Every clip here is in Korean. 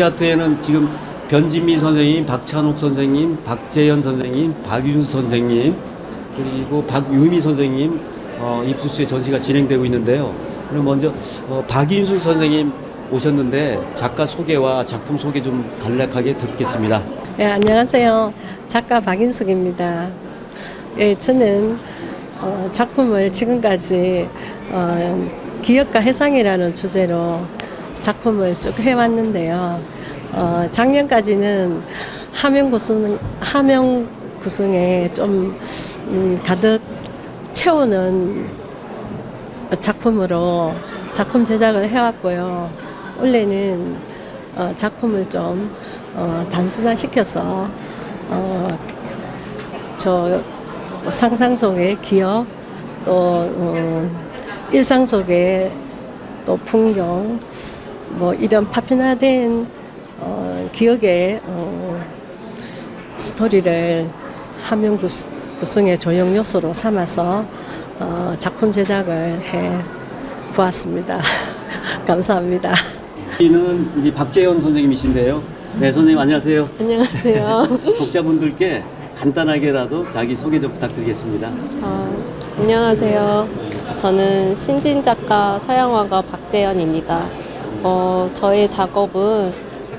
올림피아트에는 지금 변진미 선생님, 박찬욱 선생님, 박재현 선생님, 박윤수 선생님, 그리고 박유미 선생님 어, 이 부스에 전시가 진행되고 있는데요. 그럼 먼저 어, 박인수 선생님 오셨는데 작가 소개와 작품 소개 좀 간략하게 듣겠습니다. 네, 안녕하세요. 작가 박인숙입니다. 예, 저는 어, 작품을 지금까지 어, 기억과 해상이라는 주제로 작품을 쭉 해왔는데요. 어, 작년까지는 함영 구승, 함영 구승에 좀 음, 가득 채우는 작품으로 작품 제작을 해왔고요. 올해는 어, 작품을 좀 어, 단순화시켜서 어, 저 상상 속의 기억 또 어, 일상 속의 또 풍경 뭐 이런 파편화된 어, 기억의 어, 스토리를 구- 구성의 조형 요소로 삼아서 어, 작품 제작을 해 보았습니다. 감사합니다. 여기는 이제 박재현 선생님이신데요. 네, 선생님 안녕하세요. 안녕하세요. 독자분들께 간단하게라도 자기 소개 좀 부탁드리겠습니다. 아, 안녕하세요. 저는 신진 작가 서양화가 박재현입니다. 어, 저의 작업은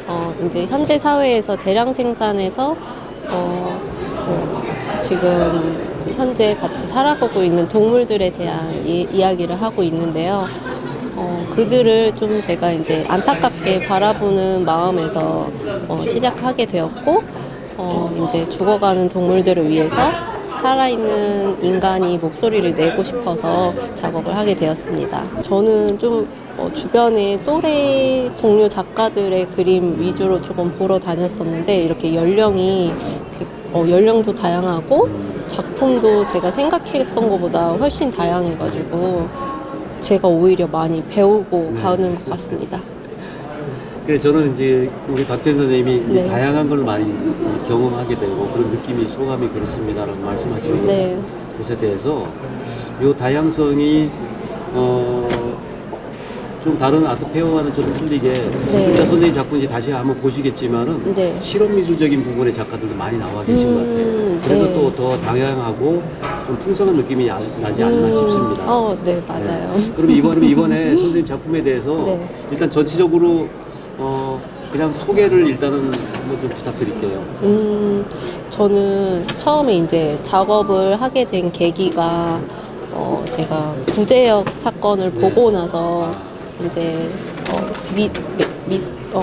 어, 이제 현대 사회에서 대량 생산해서 어, 어, 지금 현재 같이 살아가고 있는 동물들에 대한 이, 이야기를 하고 있는데요. 어, 그들을 좀 제가 이제 안타깝게 바라보는 마음에서 어, 시작하게 되었고, 어, 이제 죽어가는 동물들을 위해서 살아있는 인간이 목소리를 내고 싶어서 작업을 하게 되었습니다. 저는 좀 어, 주변에 또래 동료 작가들의 그림 위주로 조금 보러 다녔었는데 이렇게 연령이 이렇게, 어, 연령도 다양하고 작품도 제가 생각했던 것보다 훨씬 다양해가지고 제가 오히려 많이 배우고 네. 가는 것 같습니다. 그래 저는 이제 우리 박재현 선생님이 이제 네. 다양한 걸 많이 경험하게 되고 그런 느낌이 소감이 그렇습니다라고 말씀하시는 네. 것에 대해서 이 다양성이 어, 좀 다른 아트 페어와는 좀 틀리게 네. 진짜 선생님 작품 이제 다시 한번 보시겠지만은 네. 실험 미술적인 부분의 작가들도 많이 나와 계신 음, 것 같아요. 그래서 네. 또더 다양하고 좀 풍성한 느낌이 나- 나지 않나 음, 싶습니다. 어, 네, 맞아요. 네. 그럼 이번 이번에 선생님 작품에 대해서 네. 일단 전체적으로 어 그냥 소개를 일단은 한번 좀 부탁드릴게요. 음, 저는 처음에 이제 작업을 하게 된 계기가 어, 제가 구제역 사건을 네. 보고 나서 이제 어, 미, 미, 어,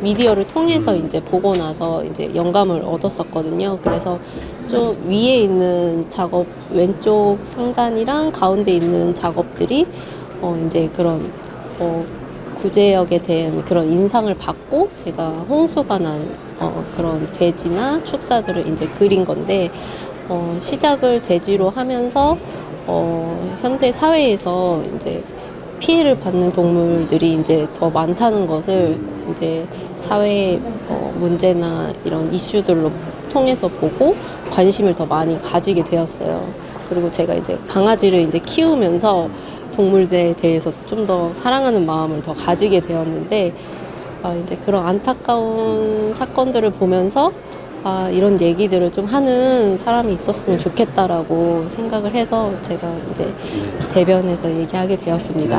미디어를 통해서 이제 보고 나서 이제 영감을 얻었었거든요. 그래서 좀 위에 있는 작업 왼쪽 상단이랑 가운데 있는 작업들이 어, 이제 그런 어, 구제역에 대한 그런 인상을 받고 제가 홍수가 난 어, 그런 돼지나 축사들을 이제 그린 건데 어, 시작을 돼지로 하면서 어, 현대 사회에서 이제 피해를 받는 동물들이 이제 더 많다는 것을 이제 사회 어, 문제나 이런 이슈들로 통해서 보고 관심을 더 많이 가지게 되었어요. 그리고 제가 이제 강아지를 이제 키우면서 동물들에 대해서 좀 더 사랑하는 마음을 더 가지게 되었는데 아, 이제 그런 안타까운 사건들을 보면서 아, 이런 얘기들을 좀 하는 사람이 있었으면 좋겠다라고 생각을 해서 제가 이제 대변에서 얘기하게 되었습니다.